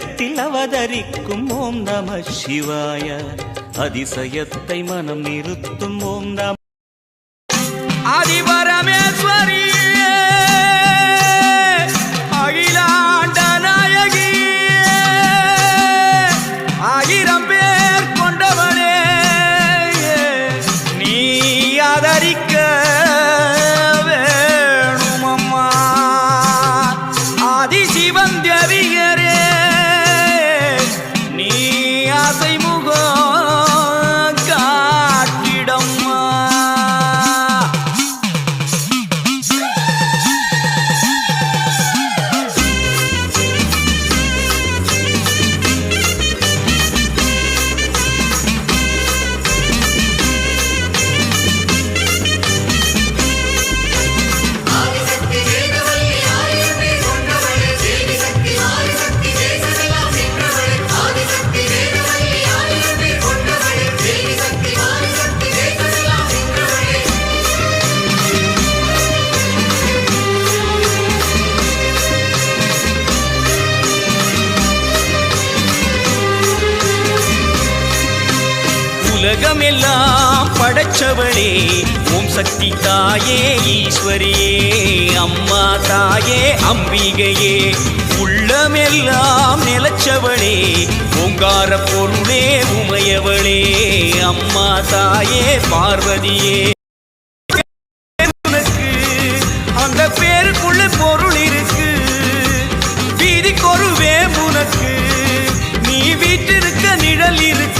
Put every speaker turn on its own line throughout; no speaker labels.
ஐந்தெழுத்தில் அவதரிக்கும் ஓம் நம சிவாய. அதிசயத்தை மனம் நிறுத்தும் ஓம் நம
உலகமெல்லாம் படைச்சவளே. ஓம் சக்தி தாயே ஈஸ்வரியே அம்மா தாயே அம்பிகையே. உள்ளமெல்லாம் நிலச்சவளே ஓங்கார பொருளே உமையவளே அம்மா தாயே பார்வதியே. உனக்கு அந்த பேருக்குள்ள பொருள் இருக்கு. வீதிக்கொரு உனக்கு. நீ வீட்டிருக்க நிழல் இருக்கு.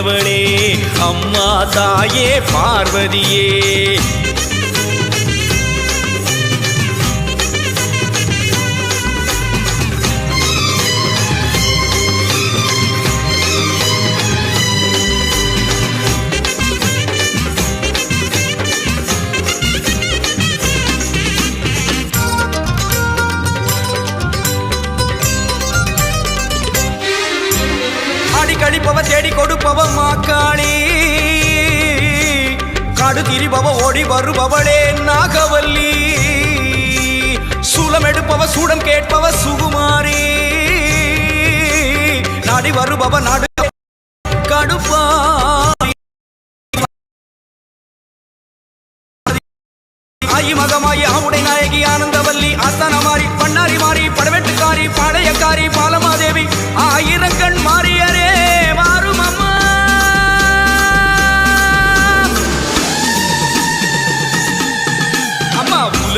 உமையவளே அம்மா தாயே பார்வதியே. காளி காடு திரிபவ ஓடி வருபவளே நாகவல்லி. சூலம் எடுப்பவ சூடம் கேட்பவ சுகுமாரி. நாடி வருபவ நாடு கடுப்பா ஆயி மகமாயி ஆவுடை நாயகி ஆனந்தவல்லி. ஆஸ்தானமாரி பண்ணாரி மாறி படவெட்டுக்காரி பாளையக்காரி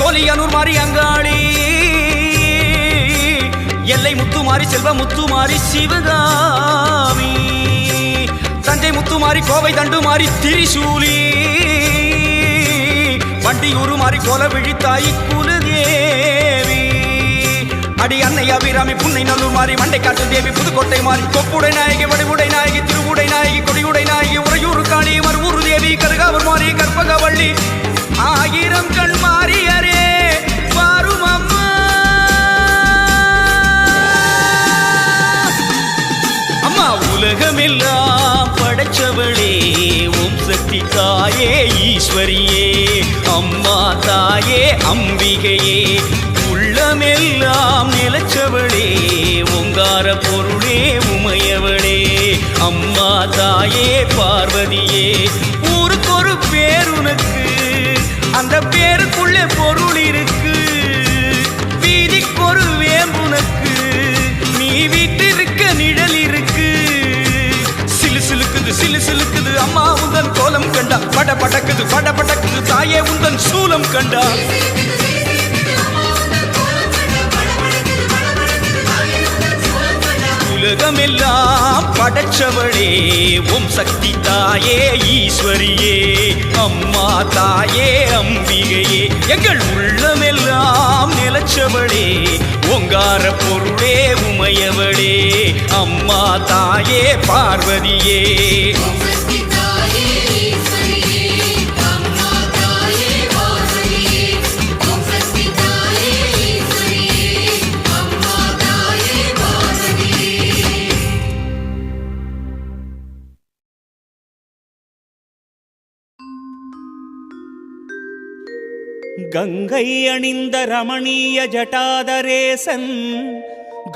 கோலியனூர் மாறி அங்காளி எல்லை முத்துமாரி செல்வ முத்துமாரி சிவகாமி. தஞ்சை முத்துமாரி கோவை தண்டு மாறி திரிசூலி. வண்டியூரு மாறி கோல விழித்தாய் குலதேவி. அடி அன்னை அபிராமி புன்னை நல்லூர் மாறி மண்டை காட்டு தேவி புதுக்கோட்டை மாறி கொப்புடை நாயகி வடிவுடை நாயகி திருவுடை நாயகி கொடியுடை நாயகி உறையூர் காணி மறுவூர் தேவி கருகாவர் மாறி கற்பகவள்ளி. ஆயிரம் கண் மாறியரே வாரும் அம்மா. அம்மா உலகமெல்லாம் படைச்சவளே ஓம் சக்தி தாயே ஈஸ்வரியே அம்மா தாயே அம்பிகையே. உள்ளமெல்லாம் நிலச்சவளே ஓங்கார பொருளே உமையவளே. அம்மா தாயே பார்வதியே ஊருக்கொரு பேரு பேருக்குள்ளே பொருள் இருக்கு. வீதிக்கு ஒரு வேம்புனக்கு நீ வீட்டிருக்க நிழல் இருக்கு. சிலு சிலுக்குது சிலு சிலுக்குது அம்மா உந்தன் கோலம் கண்டா. பட படக்குது பட படக்குது தாயே உந்தன் சூலம் கண்டா. உலகமெல்லாம் படைச்சவளே உம் சக்தி தாயே ஈஸ்வரியே அம்மா தாயே அம்பிகையே. எங்கள் உள்ளமெல்லாம் நிலச்சவளே ஓங்கார பொருளே உமையவளே அம்மா தாயே பார்வதியே.
கங்கை அணிந்த ரமணீய ஜட்டாதரேசன்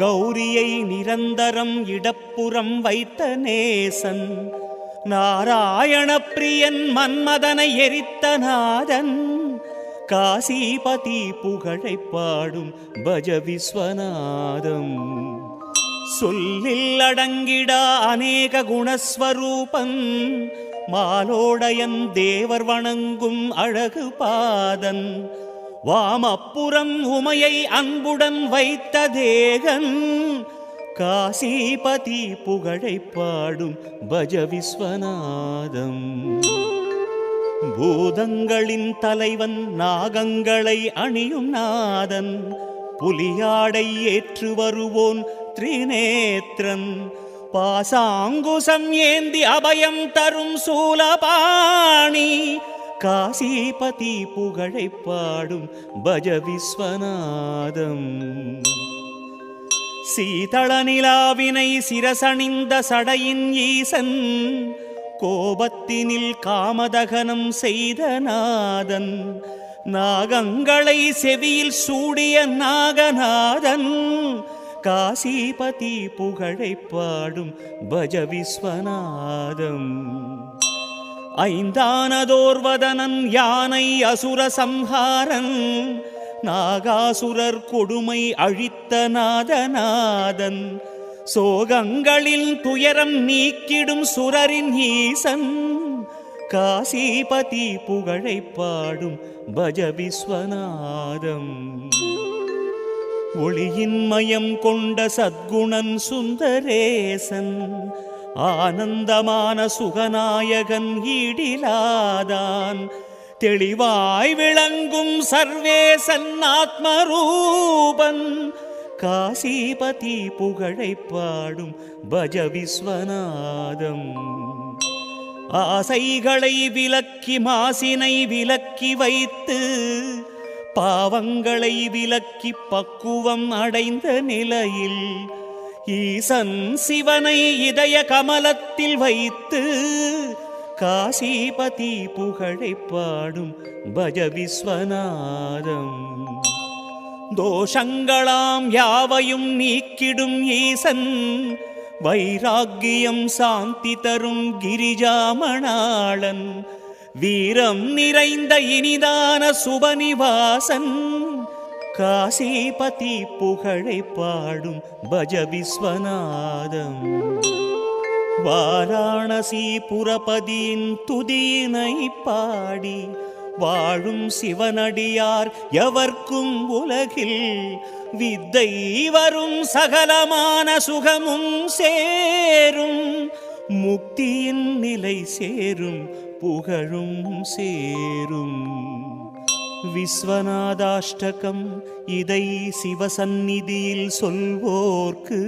கௌரியை நிரந்தரம் இடப்புறம் வைத்த நேசன் நாராயண பிரியன் மன்மதனை எரித்த நாதன் காசிபதி புகழை பாடும் பஜ விஸ்வநாதம். சொல்லில் அடங்கிடா அநேக குணஸ்வரூபன் மாலோடயன் தேவர் வணங்கும் அழகு பாதன். வாமப்புறம் உமையை அன்புடன் வைத்த தேகன். காசிபதி புகழை பாடும் பஜ விஸ்வநாதம். பூதங்களின் தலைவன் நாகங்களை அணியும் நாதன். புலியாடை ஏற்று வருவோன் திரிநேத்திரன் பாசாங்குசம் ஏந்தி அபயம் தரும் சூலபாணி. காசிபதி புகழை பாடும் பஜ விஸ்வநாதம். சீதள நிலாவினை சிரசணிந்த சடையின் ஈசன் கோபத்தினில் காமதகனம் செய்த நாதன். நாகங்களை செவியில் சூடிய நாகநாதன் காசிபதி புகழை பாடும் பஜ விஸ்வநாதம். ஐந்தானதோர்வதனன் யானை அசுர சம்ஹாரன் நாகாசுரர் கொடுமை அழித்த நாதநாதன். சோகங்களில் துயரம் நீக்கிடும் சுரரின் ஈசன் காசிபதி புகழை பாடும் பஜ விஸ்வநாதம். ஒளியின் மயம் கொண்ட சத்குணன் சுந்தரேசன் ஆனந்தமான சுகநாயகன் ஈடிலாதான். தெளிவாய் விளங்கும் சர்வேசன் ஆத்மரூபன் காசிபதி புகழை பாடும் பஜ விஸ்வநாதம் ஆசைகளை விலக்கி மாசினை விலக்கி வைத்து பாவங்களை விலக்கி பக்குவம் அடைந்த நிலையில் ஈசன் சிவனை இதய கமலத்தில் வைத்து காசிபதி புகழை பாடும் பஜ விஸ்வநாதம் தோஷங்களாம் யாவையும் நீக்கிடும் ஈசன் வைராக்கியம் சாந்தி தரும் கிரிஜாமணாளன். வீரம் நிறைந்த இனிதான சுபநிவாசன். காசிபதி புகழை பாடும் பஜ விஸ்வநாதம் வாராணசி புரபதியின் துதியினை பாடி வாழும் சிவனடியார் எவர்க்கும் உலகில் வித்தை வரும் சகலமான சுகமும் சேரும். முக்தியின் நிலை சேரும் புகழும் சேரும். விஸ்வநாதாஷ்டகம் இதை சிவசந்நிதியில் சொல்வோர்க்கு.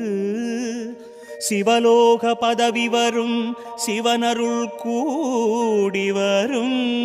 சிவலோக பதவி வரும் சிவனருள் கூடி வரும்.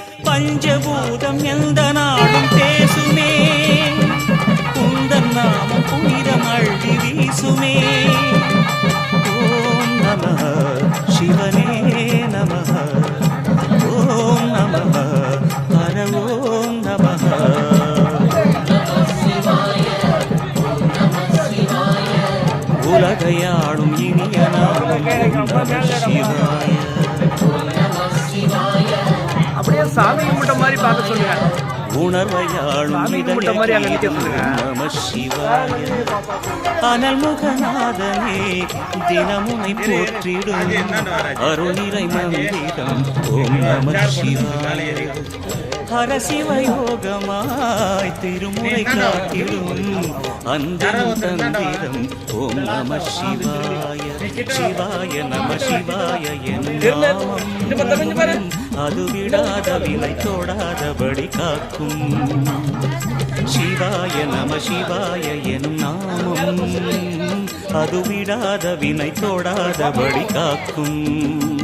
பஞ்சபூதம் எந்த நாடும் பேசுமே? குந்தன் நாமம் புனிதம் அழுதி வீசுமே?
சொல்லுங்க.
நம சிவாய. அனல் முகநாதனே தினமுனை போற்றிடும் அருளிரை மந்திரம். ஓம் நம சிவாய. ஹர சிவயோகமாய் திருமுறை காட்டிடும் அந்தரம் தந்திரம். ஓம் நம சிவாய. சிவாய நம சிவாய என் நாமம் அது விடாத விலை தொடாதபடி காக்கும். சிவாய நம சிவாய எனும் நாமம். அது விடாத வினை தொடாதபடி காக்கும்.